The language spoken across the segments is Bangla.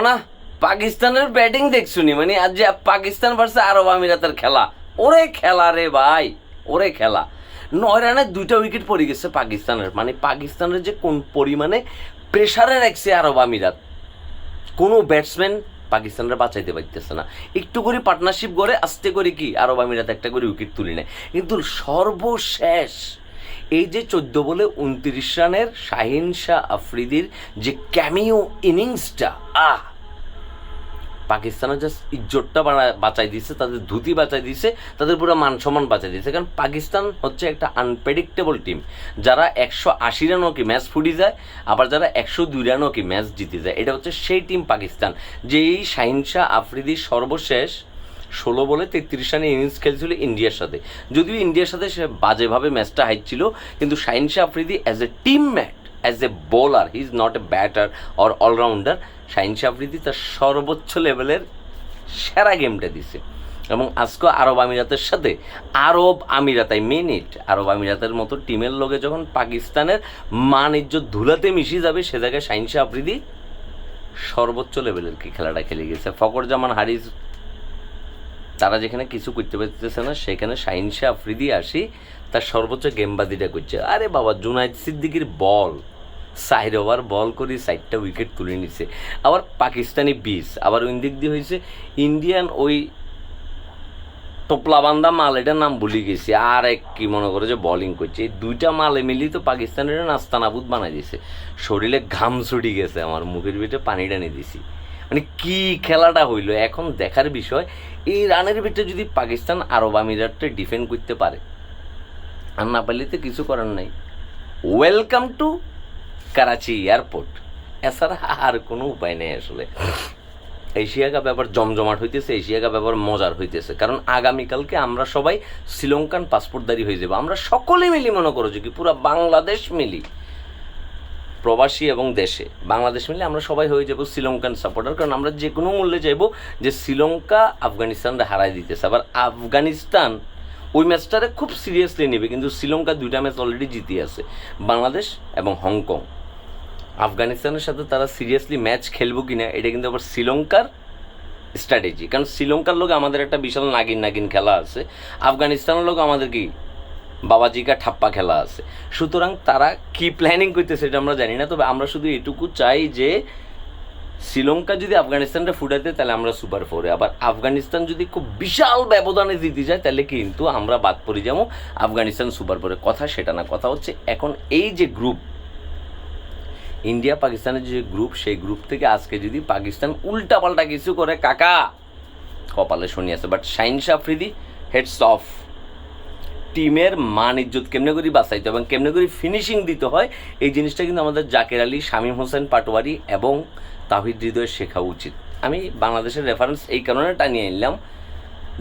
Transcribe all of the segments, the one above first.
না, পাকিস্তানের ব্যাটিং দেখছুনি? মানে আজ যে পাকিস্তান ভার্সে আরব আমিরাতের খেলা। ওরে খেলা রে ভাই, ওরে খেলা। নয় রানে দুইটা উইকেট পড়ে গেছে পাকিস্তানের। মানে পাকিস্তানের যে কোন পরিমাণে প্রেশারে রাখছে আরব আমিরাত, কোনো ব্যাটসম্যান পাকিস্তানরা বাঁচাইতে পারতেছে না। একটু করে পার্টনারশিপ করে আস্তে করে কি আরব আমিরাত একটা করে উইকেট তুলে নেয়। কিন্তু সর্বশেষ এই যে চোদ্দ বলে উনত্রিশ রানের শাহিন শাহ আফ্রিদির যে ক্যামিও ইনিংসটা আহ! পাকিস্তানের জাস্ট ইজ্জতটা বাঁচাই দিছে তাদের ধুতি বাঁচাই দিছে তাদের পুরো মান সম্মান বাঁচাই দিয়েছে। কারণ পাকিস্তান হচ্ছে একটা আনপ্রেডিক্টেবল টিম যারা একশো আশি রানও কি ম্যাচ ফুটি যায়, আবার যারা একশো দুই রানও কি ম্যাচ জিতে যায়। এটা হচ্ছে সেই টিম পাকিস্তান। যে এই শাহ আফ্রিদির সর্বশেষ ষোলো বলে তেত্রিশ রানে ইনিংস খেলছিল ইন্ডিয়ার সাথে। যদিও ইন্ডিয়ার সাথে সে বাজেভাবে ম্যাচটা হাইছিল কিন্তু Shaheen Shah Afridi as a teammate as a bowler he is not a batter or allrounder Shaheen Shah Afridi তার সর্বোচ্চ লেভেলের সেরা গেমটা দিছে। এবং আজকে আরব আমিরাতের সাথে, আরব আমিরাত আই মেন ইট আরব আমিরাতের মতো টিমের লোকে যখন পাকিস্তানের মান ইজ্জত ধুলাতে মিশিয়ে যাবে, সে জায়গায় শাহিন শাহ আফ্রিদি সর্বোচ্চ লেভেলের কি খেলাটা খেলে গেছে। ফকর জামান হারিস তারা যেখানে কিছু করতে পারতেছে না, সেখানে শাহিন শাহ আফ্রিদি আসি, তার সর্বোচ্চ গেমবাদিটা করছে। আরে বাবা, জুনাইদ সিদ্দিকির বল সাইড ওভার বল করে সাইডটা উইকেট তুলে নিছে। আবার পাকিস্তানি বিষ আবার ওই দিক দিয়ে হয়েছে ইন্ডিয়ান ওই টোপলাবান্দা মাল, এটার নাম ভুলে গেছি। আর এক কি মনে করে যে বোলিং করছে। এই দুইটা মালে মিলি তো পাকিস্তানের নাস্তানাবুদ বানাই দিছে। শরীরে ঘাম ছুটি গেছে, আমার মুখের ভিতরে পানি টানি দিছি। মানে কি খেলাটা হইল? এখন দেখার বিষয়, এই রানের ভিতরে যদি পাকিস্তান আরব আমিরাতটা ডিফেন্ড করতে পারে, আর না পারলে তো কিছু করার নাই। ওয়েলকাম টু করাচি এয়ারপোর্ট এছাড়া আর কোনো উপায় নেই আসলে। এশিয়া কাপ ব্যাপার জমজমাট হইতেছে এশিয়া কাপ ব্যাপার মজার হইতেছে। কারণ আগামীকালকে আমরা সবাই শ্রীলঙ্কান পাসপোর্টদারি হয়ে যাব। আমরা সকলে মিলি মনে করো যে কি পুরো বাংলাদেশ মিলি। প্রবাসী এবং দেশে। বাংলাদেশ মিলে আমরা সবাই হয়ে যাব শ্রীলঙ্কান সাপোর্টার কারণ আমরা যে কোনো মূল্যে চাইব যে শ্রীলঙ্কা আফগানিস্তানরা হারাই দিতেছে। আবার আফগানিস্তান ওই ম্যাচটারে খুব সিরিয়াসলি নেবে, কিন্তু শ্রীলঙ্কা দুইটা ম্যাচ অলরেডি জিতে আছে। বাংলাদেশ এবং হংকং। আফগানিস্তানের সাথে তারা সিরিয়াসলি ম্যাচ খেলব কিনা, এটা কিন্তু আবার শ্রীলঙ্কার স্ট্র্যাটেজি কারণ শ্রীলঙ্কার লোক আমাদের একটা বিশাল নাগিন নাগিন খেলা আছে। আফগানিস্তানের লোক আমাদের কি বাবাজিকা ঠাপ্পা খেলা আছে। সুতরাং তারা কি প্ল্যানিং করতেছে এটা আমরা জানি না, তবে আমরা শুধু এটুকু চাই যে, শ্রীলঙ্কা যদি আফগানিস্তানটা ফুটাতে তাহলে আমরা সুপার ফোরে আবার আফগানিস্তান যদি খুব বিশাল ব্যবধানে জিতে যায়, তাহলে কিন্তু আমরা বাদ পড়ে যাব আফগানিস্তান সুপার ফোরে কথা সেটা না, কথা হচ্ছে এখন এই যে গ্রুপ ইন্ডিয়া পাকিস্তানের যে গ্রুপ সেই গ্রুপ থেকে আজকে যদি পাকিস্তান উল্টাপাল্টা কিছু করে, কাকা, কপালে শুনি আছে। But Shaheen Afridi heads of টিমের মান ইজ্জত কেমনে করে বাঁচাইতে এবং কেমনে করে ফিনিশিং দিতে হয়, এই জিনিসটা কিন্তু আমাদের জাকের আলী, শামীম হোসেন পাটোয়ারি এবং তাহিদ হৃদয় শেখা উচিত। আমি বাংলাদেশের রেফারেন্স এই কারণে টানিয়ে নিলাম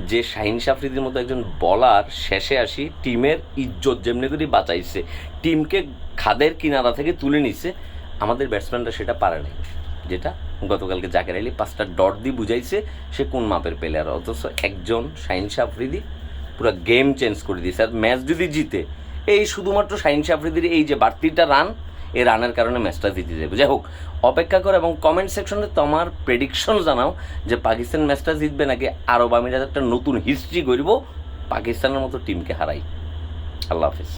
যে শাহিন সাফরিদির মতো একজন বলার শেষে আসি টিমের ইজ্জত যেমনি করে বাঁচাইছে, টিমকে খাদের কিনারা থেকে তুলে নিছে, আমাদের ব্যাটসম্যানরা সেটা পারে নাই। যেটা গতকালকে জাকের আলী পাঁচটা ডট দিয়ে বুঝাইছে, সে কোন মাপের প্লেয়ার অথচ একজন শাহিন সাফরিদি পুরো গেম চেঞ্জ করে দিয়েছে। আর ম্যাচ যদি জিতে, এই শুধুমাত্র শাহিন সাফরিদির এই যে বাড়তিটা রান এই রানের কারণে ম্যাচটা জিতে যাবে। যাই হোক, অপেক্ষা করো এবং কমেন্ট সেকশনে তোমার প্রেডিকশন জানাও যে পাকিস্তান ম্যাচটা জিতবে নাকি আরব আমিরাত একটা নতুন হিস্ট্রি করব পাকিস্তানের মতো টিমকে হারাই। আল্লাহ হাফিজ।